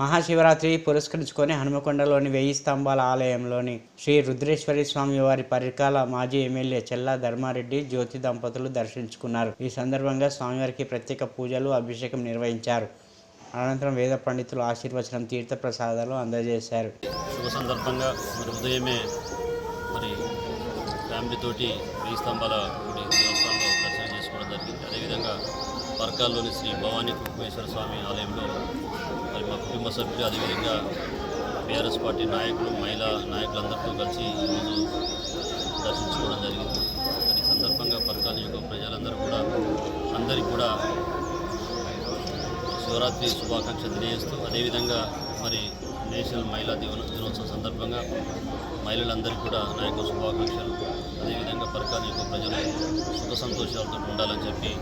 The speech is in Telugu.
మహాశివరాత్రి పురస్కరించుకొని హనుమకొండలోని వెయ్యి స్తంభాల ఆలయంలోని శ్రీ రుద్రేశ్వరి స్వామి వారి పరికాల మాజీ ఎమ్మెల్యే చెల్లా ధర్మారెడ్డి జ్యోతి దంపతులు దర్శించుకున్నారు. ఈ సందర్భంగా స్వామివారికి ప్రత్యేక పూజలు అభిషేకం నిర్వహించారు. అనంతరం వేద పండితులు ఆశీర్వచనం తీర్థ ప్రసాదాలు అందజేశారు. శుభ సందర్భంగా మరి ఉదయమే మరి ఫ్యామిలీతోటి వెయ్యి స్తంభాల గుడి దేవస్థానంలో దర్శనం చేసుకోవడం జరిగింది. అదేవిధంగా పర్కాల్లోని శ్రీ భవానీ కుక్మేశ్వర స్వామి ఆలయంలో కుటుంబ సభ్యులు అదేవిధంగా బీఆర్ఎస్ పార్టీ నాయకులు మహిళా నాయకులందరితో కలిసి ఈరోజు దర్శించుకోవడం జరిగింది. మరి ఈ సందర్భంగా పర్కాల యొక్క ప్రజలందరూ కూడా అందరికీ కూడా శివరాత్రి శుభాకాంక్షలు తెలియజేస్తూ అదేవిధంగా మరి నేషనల్ మహిళా దివన దినోత్సవం సందర్భంగా మహిళలందరికీ కూడా నా యొక్క శుభాకాంక్షలు. అదేవిధంగా పరకాల యొక్క ప్రజలు సుఖ సంతోషాలతో ఉండాలని చెప్పి